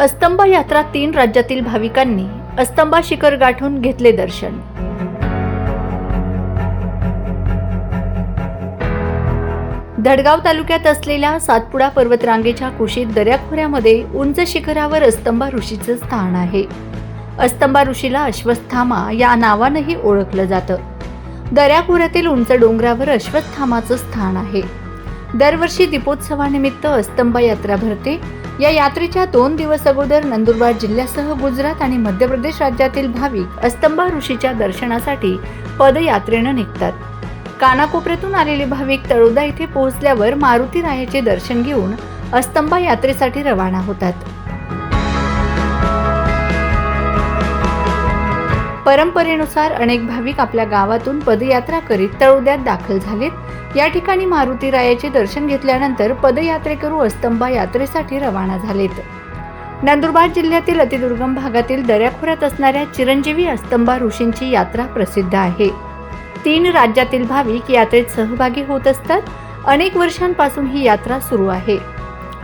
अस्तंबा यात्रा तीन राज्यातील भाविकांनी अस्तंबा शिखर गाठून घेतले दर्शन. धडगाव तालुक्यात असलेल्या सातपुडा पर्वतरांगेच्या कुशीत दर्याखोऱ्यामध्ये उंच शिखरावर अस्तंबा ऋषीचं स्थान आहे. अस्तंबा ऋषीला अश्वत्थामा या नावानंही ओळखलं जातं. दर्याखोऱ्यातील उंच डोंगरावर अश्वत्थामाचं स्थान आहे. दरवर्षी दीपोत्सवानिमित्त अस्तंबा यात्रा भरते या यात्रेच्या दोन दिवस अगोदर नंदुरबार जिल्ह्यासह गुजरात आणि मध्य प्रदेश राज्यातील भाविक अस्तंबा ऋषीच्या दर्शनासाठी पदयात्रेनं निघतात. कानाकोपऱ्यातून आलेले भाविक तळोदा येथे पोहोचल्यावर मारुती रायाचे दर्शन घेऊन अस्तंबा यात्रेसाठी रवाना होतात. परंपरेनुसार अनेक भाविक आपल्या गावातून पदयात्रा करीत तळोद्यात दाखल झालेत. या ठिकाणी मारुती रायाचे दर्शन घेतल्यानंतर पदयात्रेकरू अस्तंबा यात्रेसाठी रवाना झालेत. नंदुरबार जिल्ह्यातील अतिदुर्गम भागातील दऱ्याखोऱ्यात असणाऱ्या चिरंजीवी अस्तंबा ऋषींची यात्रा प्रसिद्ध आहे. तीन राज्यातील भाविक यात्रेत सहभागी होत असतात. अनेक वर्षांपासून ही यात्रा सुरू आहे.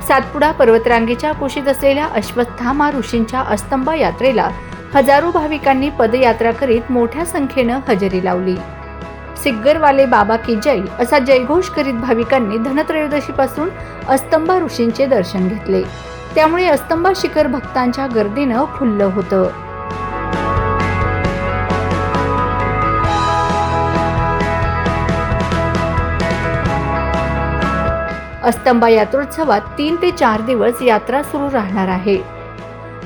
सातपुडा पर्वतरांगेच्या कुशीत असलेल्या अश्वत्थामा ऋषींच्या अस्तंबा यात्रेला हजारो भाविकांनी पदयात्रा करीत मोठ्या संख्येनं हजेरी लावली. सिग्गरवाले बाबा की जय असा जयघोष करीत भाविकांनी धनत्रयोदशीपासून अस्तंबा ऋषींचे दर्शन घेतले. त्यामुळे अस्तंबा शिखर भक्तांच्या गर्दीनं फुललं होतं. अस्तंबा यात्रोत्सवात तीन ते चार दिवस यात्रा सुरू राहणार आहे.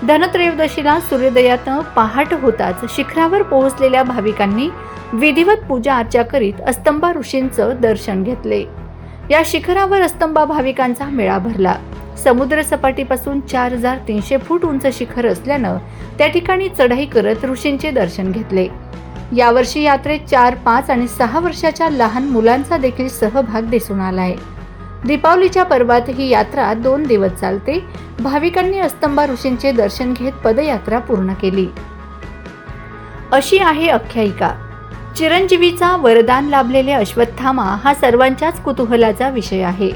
धनत्रयोदशीला सूर्योदयात पहाट होताच शिखरावर पोहोचलेल्या भाविकांनी विधिवत पूजा अर्चा करीत अस्तंबा ऋषींचं दर्शन घेतले. या शिखरावर अस्तंबा भाविकांचा मेळा भरला. समुद्र सपाटीपासून चार हजार तीनशे फूट उंच शिखर असल्यानं त्या ठिकाणी चढाई करत ऋषींचे दर्शन घेतले. यावर्षी यात्रेत चार पाच आणि सहा वर्षाच्या लहान मुलांचा देखील सहभाग दिसून आला आहे दीपावलीच्या पर्वात ही यात्रा दोन दिवस चालते. भाविकांनी अस्तंबा ऋषींचे दर्शन घेत पदयात्रा पूर्ण केली. अशी आहे आख्यायिका. चिरंजीवीचा वरदान लाभलेले अश्वत्थामा हा सर्वांच्याच कुतूहलाचा विषय आहे.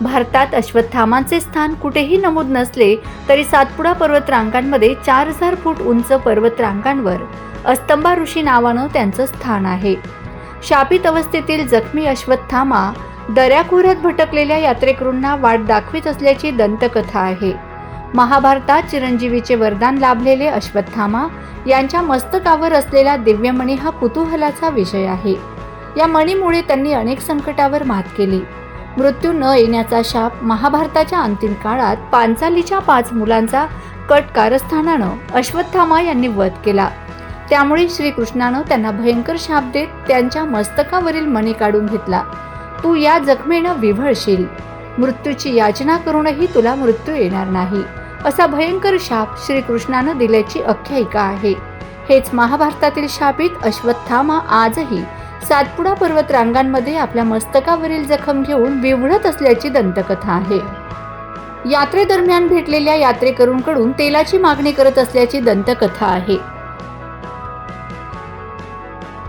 भारतात अश्वत्थामांचे स्थान कुठेही नमूद नसले तरी सातपुडा पर्वतरांगांमध्ये चार हजार फूट उंच पर्वतरांगांवर अस्तंबा ऋषी नावानं त्यांचं स्थान आहे. शापित अवस्थेतील जखमी अश्वत्थामा दऱ्याखोऱ्यात भटकलेल्या यात्रेकरूंना वाट दाखवित असल्याची दंतकथा आहे. महाभारतात चिरंजीवीचे वरदान लाभलेले अश्वत्थामा यांच्या मस्तकावर असलेला दिव्यमणी हा कुतूहलाचा विषय आहे. या मणीमुळे त्यांनी अनेक संकटावर मात केली. मृत्यू न येण्याचा शाप महाभारताच्या अंतिम काळात पांचालीच्या पाच मुलांचा कट कारस्थानानं अश्वत्थामा यांनी वध केला. त्यामुळे श्रीकृष्णानं त्यांना भयंकर शाप देत त्यांच्या मस्तकावरील मणी काढून घेतला. तू या जखमेनं विव्हळशील मृत्यूची याचना करूनही तुला मृत्यू येणार नाही. असा भयंकर शाप श्रीकृष्णानं दिल्याची आख्यायिका आहे. हेच महाभारतातील शापित अश्वत्थामा आजही सातपुडा पर्वत रांगांमध्ये आपल्या मस्तकावरील जखम घेऊन विवळत असल्याची दंतकथा आहे. यात्रेदरम्यान भेटलेल्या यात्रेकरूंकडून तेलाची मागणी करत असल्याची दंतकथा आहे.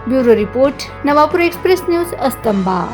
Bureau report Navapur express news Astamba.